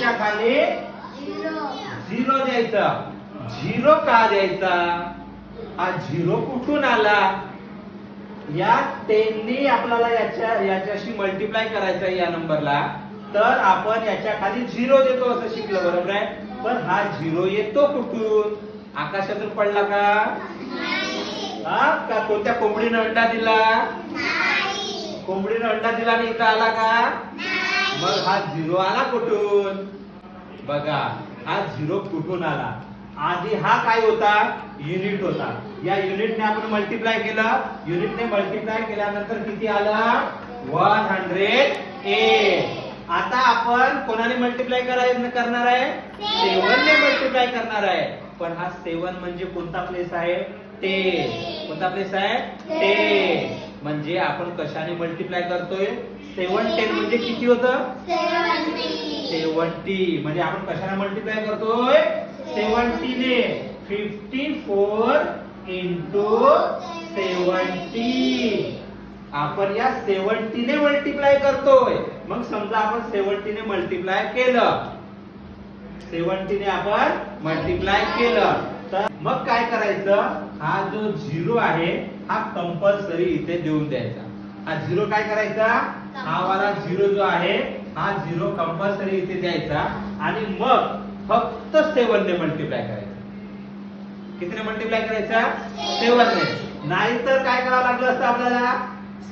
च्या खाली? झिरो. द्यायचा. झिरो का द्यायचा? हा झिरो कुठून आला? या टेननी आपल्याला याच्या याच्याशी मल्टिप्लाय करायचं या नंबरला तर आपण याच्या खाली झिरो देतो असं शिकलं बरोबर आहे? पण हा झिरो येतो कुठून? आकाशातून पडला का? हा? का कोणत्या कोंबडीनं अंडा दिला? कोंबडीनं अंडा दिला आणि इथं आला का? मग हा झिरो आला कुठून? बघा हा झिरो कुठून आला? आधी हा काय होता? युनिट होता. या युनिटने आपण मल्टिप्लाय केलं. युनिटने मल्टिप्लाय केल्यानंतर किती आलं? वन हंड्रेड एट आता आपण कोणाने मल्टिप्लाय करायचं करणार आहे? सेवन ने मल्टिप्लाय करणार आहे. पण हा सेवन म्हणजे कोणता प्लेस आहे? टेन कोणता प्लेस आहे? टेन म्हणजे आपण कशाने मल्टिप्लाय करतोय? सेवन टेन म्हणजे किती होतं? सेवन्टी म्हणजे आपण कशाने मल्टिप्लाय करतोय? सेवन्टीने फिफ्टी फोर इंटू सेवन्टी आपण या सेवन्टीने मल्टिप्लाय करतोय. मग समजा आपण सेवन्टीने मल्टिप्लाय केलं. सेवन्टीने आपण मल्टिप्लाय केलं. तर मग काय करायचं? हा जो झिरो आहे हा कंपल्सरी इथे देऊन द्यायचा. हा झिरो काय करायचा? हा वाला झिरो जो आहे हा झिरो कंपल्सरी इथे द्यायचा. आणि मग फक्त सेवन ने मल्टिप्लाय करायचा. कितीने मल्टिप्लाय करायचा? सेवन ने नाहीतर काय करावं लागलं असतं आपल्याला?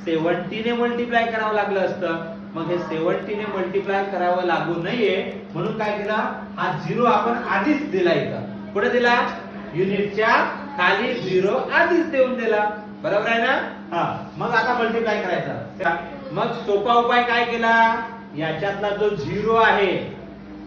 सेवन्टीने मल्टिप्लाय करावं लागलं असतं. मग हे सेवन्टीने मल्टिप्लाय करावं लागू नये. म्हणून काय केलं? हा झिरो आपण आधीच दिला इथं. कुठे दिला? युनिटच्या खाली झिरो आधीच देऊन दिला. बरोबर आहे ना? हा. मग आता मल्टिप्लाय करायचा. मग सोपा उपाय काय केला? याच्यातला जो झिरो आहे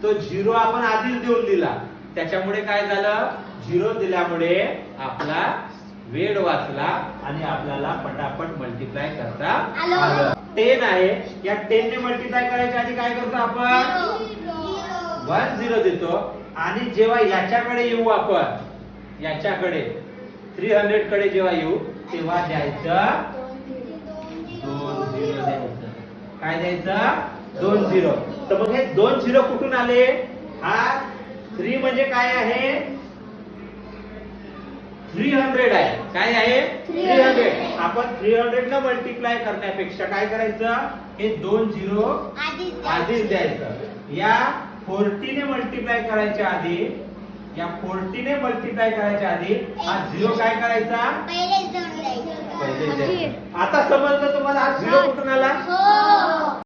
तो झिरो आपण आधीच देऊन दिला. त्याच्यामुळे काय झालं? झिरो दिल्यामुळे आपला वेळ वाचला आणि आपल्याला पटापट मल्टिप्लाय करता आलं. आलं. टेन आहे. या टेन ने मल्टिप्लाय करायच्या आधी काय करतो आपण? वन झिरो देतो. आणि जेव्हा याच्याकडे येऊ आपण याच्याकडे. थ्री हंड्रेडकडे जेव्हा येऊ तेव्हा द्यायचं दोन झिरो द्यायचं. काय द्यायचं? दोन झिरो तर मग हे दोन झिरो कुठून आले? हा थ्री म्हणजे काय आहे? थ्री हंड्रेड आहे. काय आहे? थ्री 300. हंड्रेड आपण थ्री हंड्रेड न मल्टिप्लाय करण्यापेक्षा काय करायचं? हे दोन झिरो आधीच द्यायचं. या फोर्टीने मल्टिप्लाय करायच्या आधी या फोर्टीने मल्टिप्लाय करायच्या आधी हा झिरो काय करायचा? पहिले. आता समजलं तुम्हाला हा झिरो कुठून आला? हो.